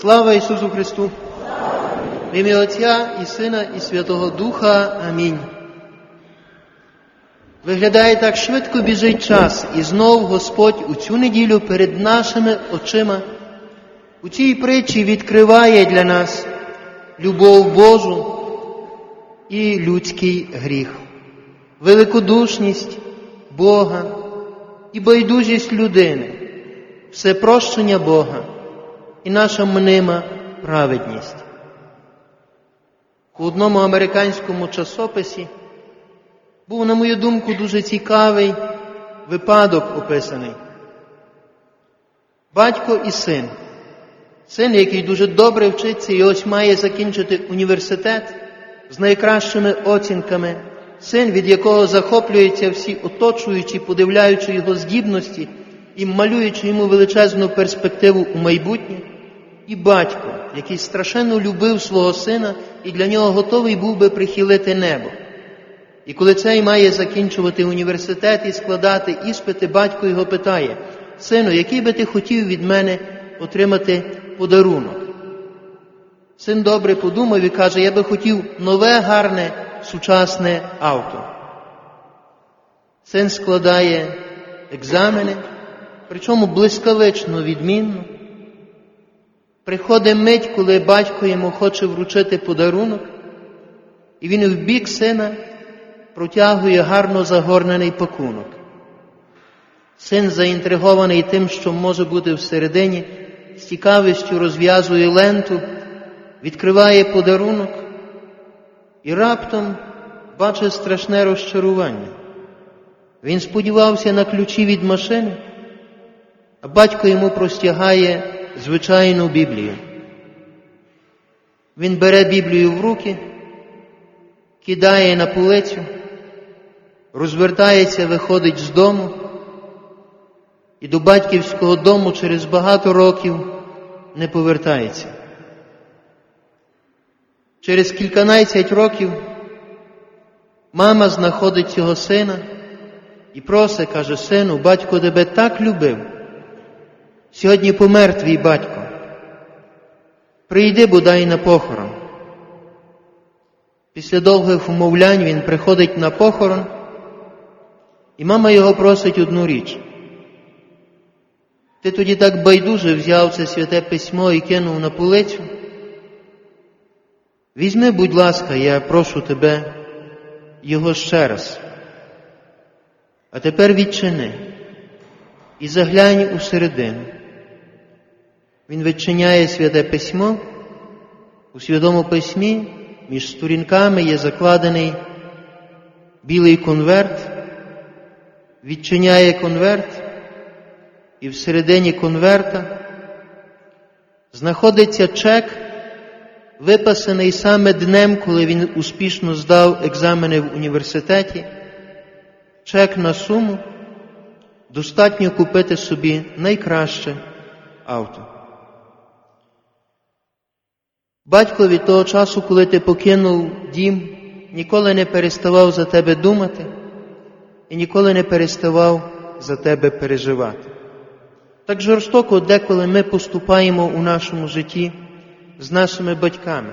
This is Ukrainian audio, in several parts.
Слава Ісусу Христу! В ім'я Отця і Сина, і Святого Духа. Амінь. Виглядає так швидко біжить час, і знов Господь у цю неділю перед нашими очима у цій притчі відкриває для нас любов Божу і людський гріх, великодушність Бога і байдужість людини, все прощення Бога і наша мнима праведність. У одному американському часописі був, на мою думку, дуже цікавий випадок описаний. Батько і син. Син, який дуже добре вчиться і ось має закінчити університет з найкращими оцінками, син, від якого захоплюються всі оточуючі, подивляючи його здібності і малюючи йому величезну перспективу у майбутнє, і батько, який страшенно любив свого сина і для нього готовий був би прихилити небо. І коли цей має закінчувати університет і складати іспити, батько його питає, сину, який би ти хотів від мене отримати подарунок? Син добре подумав і каже, я би хотів нове, гарне, сучасне авто. Син складає екзамени, причому блискавично відмінно. Приходить мить, коли батько йому хоче вручити подарунок, і він в бік сина протягує гарно загорнений пакунок. Син, заінтригований тим, що може бути всередині, з цікавістю розв'язує ленту, відкриває подарунок і раптом бачить страшне розчарування. Він сподівався на ключі від машини, а батько йому простягає звичайну Біблію. Він бере Біблію в руки, кидає на полицю, розвертається, виходить з дому і до батьківського дому через багато років не повертається. Через кільканадцять років мама знаходить цього сина і просить, каже, сину, батько тебе так любив. Сьогодні помер твій батько. Прийди бодай на похорон. Після довгих умовлянь він приходить на похорон, і мама його просить одну річ. Ти тоді так байдуже взяв це святе письмо і кинув на полицю. Візьми, будь ласка, я прошу тебе його ще раз. А тепер відчини і заглянь у середину. Він відчиняє святе письмо. У святому письмі між сторінками є закладений білий конверт, відчиняє конверт, і всередині конверта знаходиться чек, виписаний саме днем, коли він успішно здав екзамени в університеті, чек на суму, достатньо купити собі найкраще авто. Батько від того часу, коли ти покинув дім, ніколи не переставав за тебе думати і ніколи не переставав за тебе переживати. Так жорстоко деколи ми поступаємо у нашому житті з нашими батьками.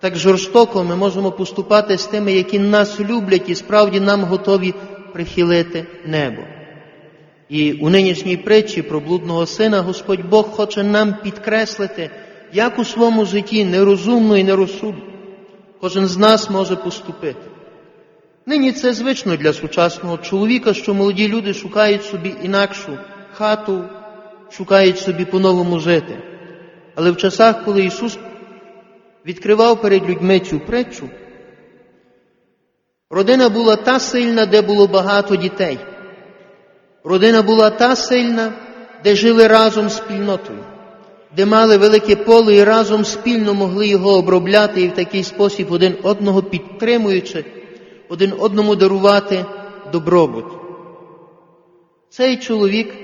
Так жорстоко ми можемо поступати з тими, які нас люблять і справді нам готові прихилити небо. І у нинішній притчі про блудного сина Господь Бог хоче нам підкреслити, як у своєму житті нерозумно і нерозсудно кожен з нас може поступити. Нині це звично для сучасного чоловіка, що молоді люди шукають собі інакшу хату, шукають собі по-новому жити. Але в часах, коли Ісус відкривав перед людьми цю притчу, родина була та сильна, де було багато дітей. Родина була та сильна, де жили разом спільнотою, де мали велике поле і разом спільно могли його обробляти і в такий спосіб один одного підтримуючи, один одному дарувати добробут. Цей чоловік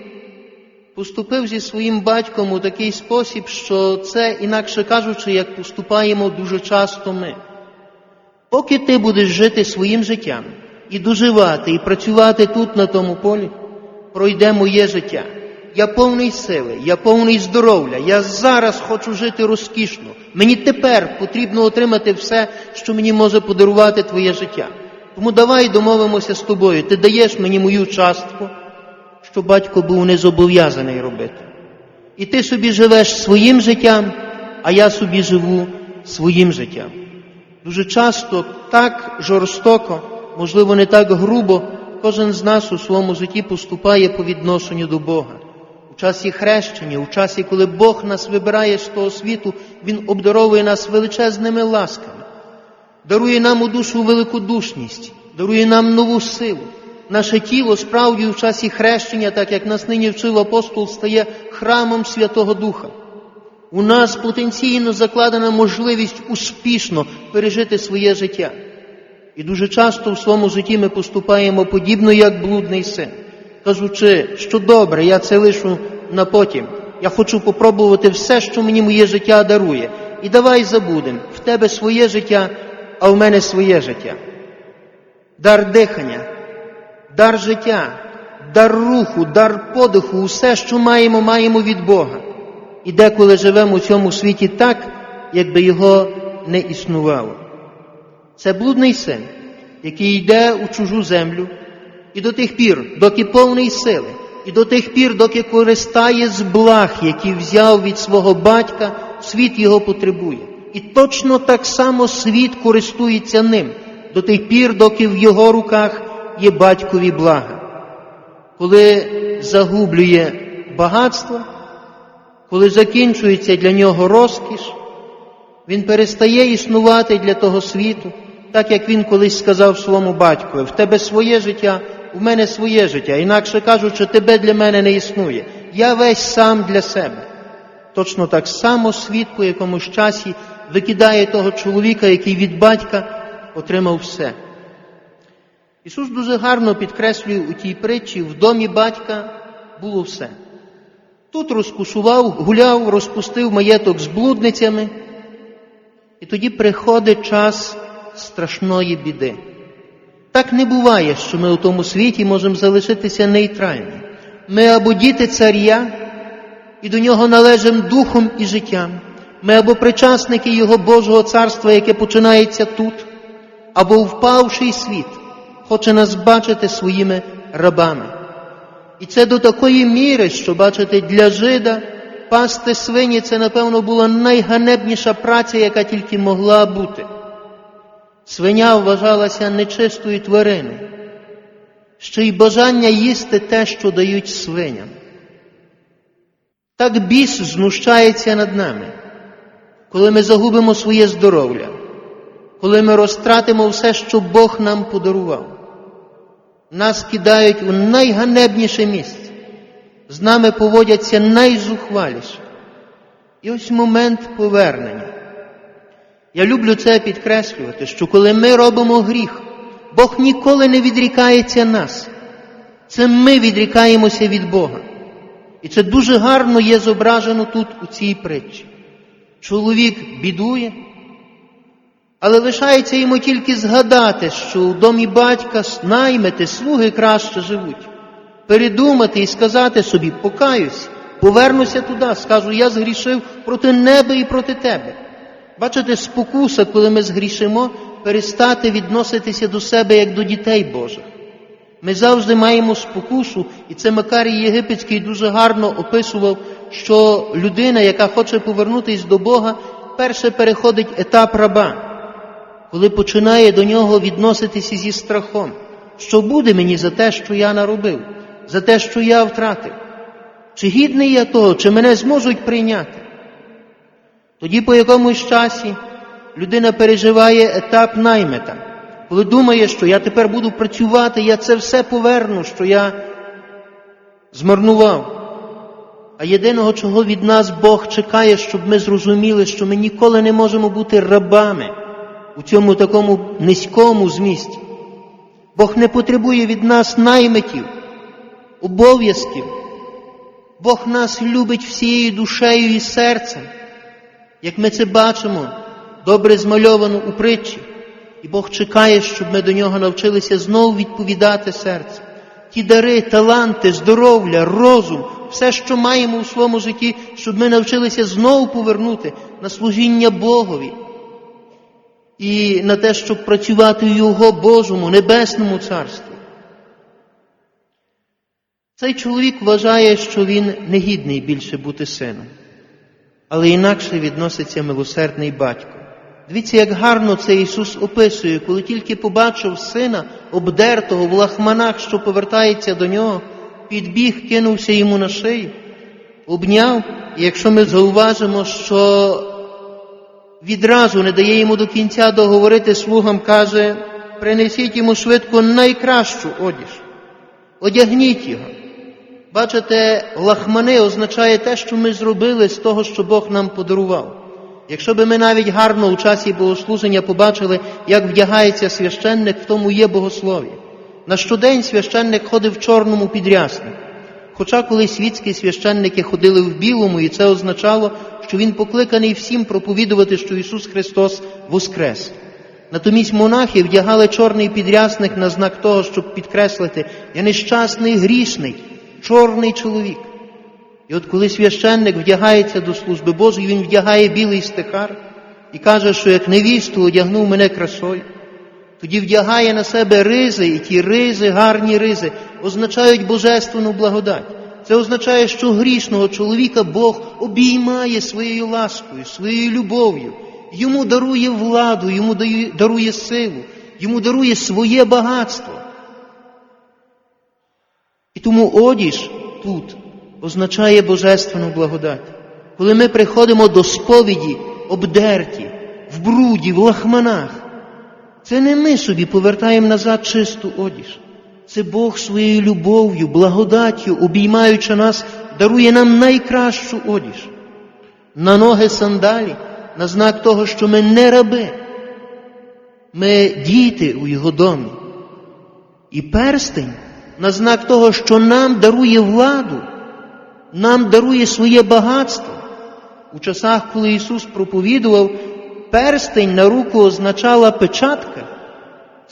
поступив зі своїм батьком у такий спосіб, що це, інакше кажучи, як поступаємо дуже часто ми. Поки ти будеш жити своїм життям і доживати, і працювати тут, на тому полі, пройде моє життя. Я повний сили, я повний здоров'я, я зараз хочу жити розкішно. Мені тепер потрібно отримати все, що мені може подарувати твоє життя. Тому давай домовимося з тобою. Ти даєш мені мою частку, що батько був не зобов'язаний робити. І ти собі живеш своїм життям, а я собі живу своїм життям. Дуже часто так жорстоко, можливо, не так грубо, кожен з нас у своєму житті поступає по відношенню до Бога. У часі хрещення, у часі, коли Бог нас вибирає з того світу, Він обдаровує нас величезними ласками, дарує нам у душу великодушність, дарує нам нову силу. Наше тіло справді в часі хрещення, так як нас нині вчив апостол, стає храмом Святого Духа. У нас потенційно закладена можливість успішно пережити своє життя. І дуже часто в своєму житті ми поступаємо подібно, як блудний син, кажучи, що добре, я це лишу на потім. Я хочу попробувати все, що мені моє життя дарує. І давай забудемо, в тебе своє життя, а в мене своє життя. Дар дихання, дар життя, дар руху, дар подиху, усе, що маємо, маємо від Бога. І деколи живемо у цьому світі так, якби його не існувало. Це блудний син, який йде у чужу землю, і до тих пір, доки повний сили, і до тих пір, доки користає з благ, які взяв від свого батька, світ його потребує. І точно так само світ користується ним до тих пір, доки в його руках є батькові блага. Коли загублює багатство, коли закінчується для нього розкіш, він перестає існувати для того світу, так як він колись сказав своєму батькові, в тебе своє життя, у мене своє життя. Інакше кажучи, тебе для мене не існує. Я весь сам для себе. Точно так само світ по якомусь часі викидає того чоловіка, який від батька отримав все. Ісус дуже гарно підкреслює у тій притчі, в домі батька було все. Тут розкушував, гуляв, розпустив маєток з блудницями, і тоді приходить час страшної біди. Так не буває, що ми у тому світі можемо залишитися нейтральні. Ми або діти царя, і до нього належимо духом і життям. Ми або причасники Його Божого царства, яке починається тут, або впавший світ хоче нас бачити своїми рабами. І це до такої міри, що бачите, для жида пасти свині це, напевно, була найганебніша праця, яка тільки могла бути. Свиня вважалася нечистою твариною, ще й бажання їсти те, що дають свиням. Так біс знущається над нами, коли ми загубимо своє здоров'я, коли ми розтратимо все, що Бог нам подарував. Нас кидають у найганебніше місце, з нами поводяться найзухваліше. І ось момент повернення. Я люблю це підкреслювати, що коли ми робимо гріх, Бог ніколи не відрікається нас. Це ми відрікаємося від Бога. І це дуже гарно є зображено тут у цій притчі. Чоловік бідує, але лишається йому тільки згадати, що у домі батька наймити слуги краще живуть, передумати і сказати собі, покаюсь, повернуся туди, скажу, я згрішив проти неба і проти тебе. Бачите, спокуса, коли ми згрішимо, перестати відноситися до себе як до дітей Божих. Ми завжди маємо спокусу, і це Макарій Єгипетський дуже гарно описував, що людина, яка хоче повернутися до Бога, перше переходить етап раба, коли починає до нього відноситися зі страхом, що буде мені за те, що я наробив, за те, що я втратив. Чи гідний я того, чи мене зможуть прийняти? Тоді по якомусь часі людина переживає етап наймета, коли думає, що я тепер буду працювати, я це все поверну, що я змарнував. А єдиного, чого від нас Бог чекає, щоб ми зрозуміли, що ми ніколи не можемо бути рабами у цьому такому низькому змісті. Бог не потребує від нас найметів, обов'язків. Бог нас любить всією душею і серцем, як ми це бачимо, добре змальовано у притчі. І Бог чекає, щоб ми до нього навчилися знову відповідати серцем. Ті дари, таланти, здоров'я, розум, все, що маємо у своєму житті, щоб ми навчилися знову повернути на служіння Богові і на те, щоб працювати в Його Божому, Небесному Царстві. Цей чоловік вважає, що він негідний більше бути сином, але інакше відноситься милосердний батько. Дивіться, як гарно це Ісус описує, коли тільки побачив сина, обдертого в лахманах, що повертається до нього, підбіг, кинувся йому на шию, обняв, і якщо ми зауважимо, що відразу не дає йому до кінця договорити слугам, каже, принесіть йому швидко найкращу одіж, одягніть його. Бачите, лахмани означає те, що ми зробили з того, що Бог нам подарував. Якщо би ми навіть гарно у часі богослуження побачили, як вдягається священник, в тому є богослов'я. На щодень священник ходив в чорному підряснику. Хоча коли світські священники ходили в білому, і це означало, що він покликаний всім проповідувати, що Ісус Христос воскрес. Натомість монахи вдягали чорний підрясник на знак того, щоб підкреслити, я нещасний грішний, чорний чоловік. І от коли священник вдягається до служби Божої, він вдягає білий стихар і каже, що як невісту одягнув мене красою, тоді вдягає на себе ризи, і ті ризи, гарні ризи, означають божественну благодать. Це означає, що грішного чоловіка Бог обіймає своєю ласкою, своєю любов'ю, йому дарує владу, йому дарує силу, йому дарує своє багатство. Тому одіж тут означає божественну благодать. Коли ми приходимо до сповіді обдерті, в бруді, в лахманах, це не ми собі повертаємо назад чисту одіж. Це Бог своєю любов'ю, благодаттю, обіймаючи нас, дарує нам найкращу одіж. На ноги сандалі, на знак того, що ми не раби, ми діти у Його домі. І перстень на знак того, що нам дарує владу, нам дарує своє багатство. У часах, коли Ісус проповідував, перстень на руку означала печатка.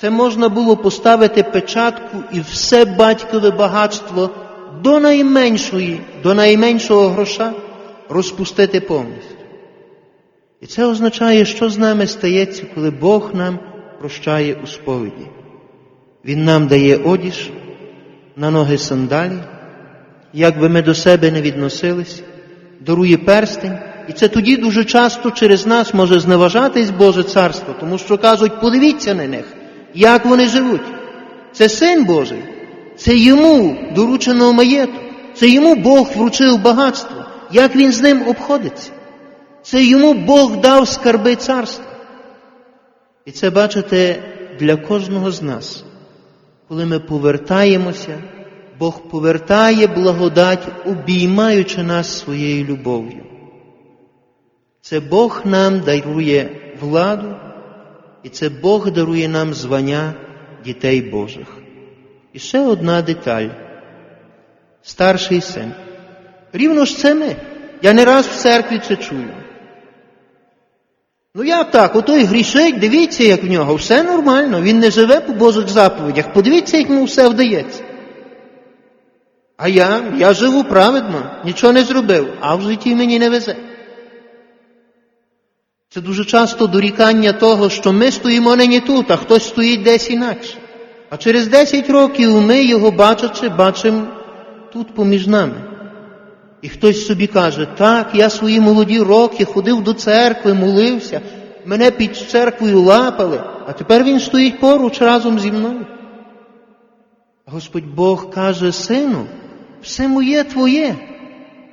Це можна було поставити печатку і все батькове багатство до найменшої, до найменшого гроша розпустити повністю. І це означає, що з нами стається, коли Бог нам прощає у сповіді. Він нам дає одіж, на ноги сандалі, як би ми до себе не відносились, дарує перстень, і це тоді дуже часто через нас може зневажатись Боже Царство, тому що кажуть, подивіться на них, як вони живуть. Це син Божий, це йому доручено маєток, це йому Бог вручив багатство, як він з ним обходиться. Це йому Бог дав скарби царства. І це бачите для кожного з нас. Коли ми повертаємося, Бог повертає благодать, обіймаючи нас своєю любов'ю. Це Бог нам дарує владу, і це Бог дарує нам звання дітей Божих. І ще одна деталь. Старший син. Рівно ж це ми. Я не раз в церкві це чую. Ну як так? Отой грішить, дивіться, як в нього, все нормально, він не живе по Божих заповідях. Подивіться, як йому все вдається. А я, я живу праведно, нічого не зробив, а в житті мені не везе. Це дуже часто дорікання того, що ми стоїмо нині тут, а хтось стоїть десь інакше. А через 10 років ми його бачачи, бачимо тут поміж нами. І хтось собі каже, так, я свої молоді роки ходив до церкви, молився, мене під церквою лапали, а тепер він стоїть поруч разом зі мною. Господь Бог каже, сину, все моє твоє.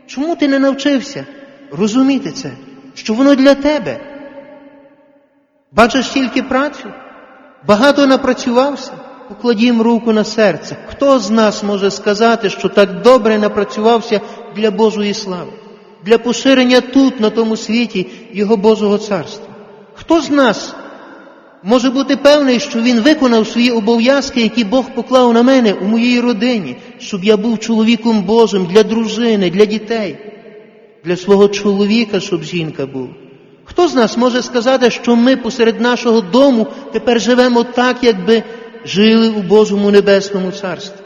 Чому ти не навчився розуміти це, що воно для тебе? Бачиш тільки працю, багато напрацювався, покладім руку на серце. Хто з нас може сказати, що так добре напрацювався для Божої слави, для поширення тут, на тому світі, Його Божого царства? Хто з нас може бути певний, що він виконав свої обов'язки, які Бог поклав на мене у моїй родині, щоб я був чоловіком Божим для дружини, для дітей, для свого чоловіка, щоб жінка була? Хто з нас може сказати, що ми посеред нашого дому тепер живемо так, якби жили у Божому Небесному Царстві?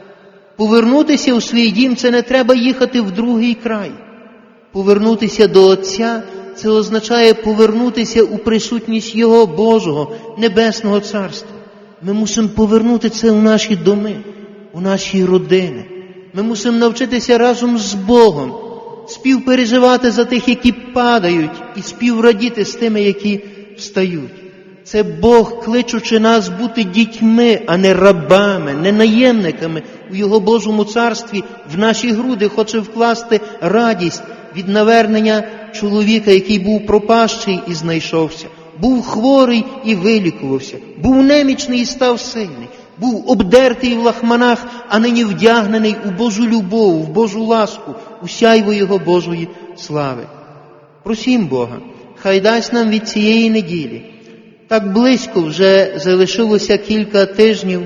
Повернутися у свій дім це не треба їхати в другий край. Повернутися до Отця це означає повернутися у присутність Його Божого, Небесного Царства. Ми мусимо повернути це у наші доми, у наші родини. Ми мусимо навчитися разом з Богом співпереживати за тих, які падають, і співрадіти з тими, які встають. Це Бог, кличучи нас бути дітьми, а не рабами, не наємниками у Його Божому царстві, в наші груди хоче вкласти радість від навернення чоловіка, який був пропащий і знайшовся, був хворий і вилікувався, був немічний і став сильний, був обдертий в лахманах, а нині вдягнений у Божу любов, в Божу ласку, у сяйво Його Божої слави. Просім Бога, хай дасть нам від цієї неділі. Так близько вже залишилося кілька тижнів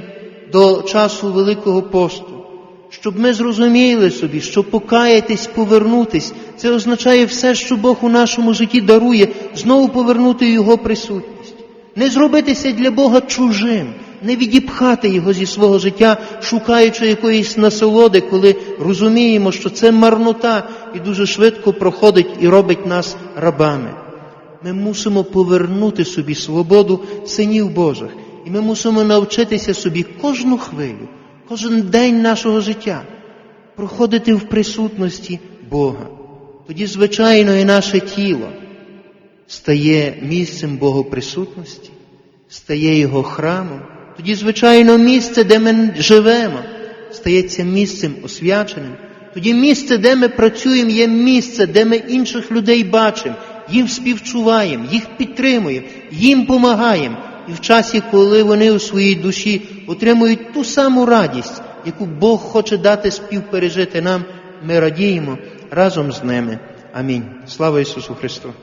до часу Великого посту, щоб ми зрозуміли собі, що покаятись, повернутись, це означає все, що Бог у нашому житті дарує, знову повернути Його присутність. Не зробитися для Бога чужим, не відіпхати Його зі свого життя, шукаючи якоїсь насолоди, коли розуміємо, що це марнота і дуже швидко проходить і робить нас рабами. Ми мусимо повернути собі свободу синів Божих. І ми мусимо навчитися собі кожну хвилю, кожен день нашого життя проходити в присутності Бога. Тоді, звичайно, і наше тіло стає місцем Богоприсутності, стає Його храмом. Тоді, звичайно, місце, де ми живемо, стається місцем освяченим. Тоді місце, де ми працюємо, є місце, де ми інших людей бачимо, їм співчуваємо, їх підтримуємо, їм помагаємо. І в часі, коли вони у своїй душі отримують ту саму радість, яку Бог хоче дати співпережити нам, ми радіємо разом з ними. Амінь. Слава Ісусу Христу!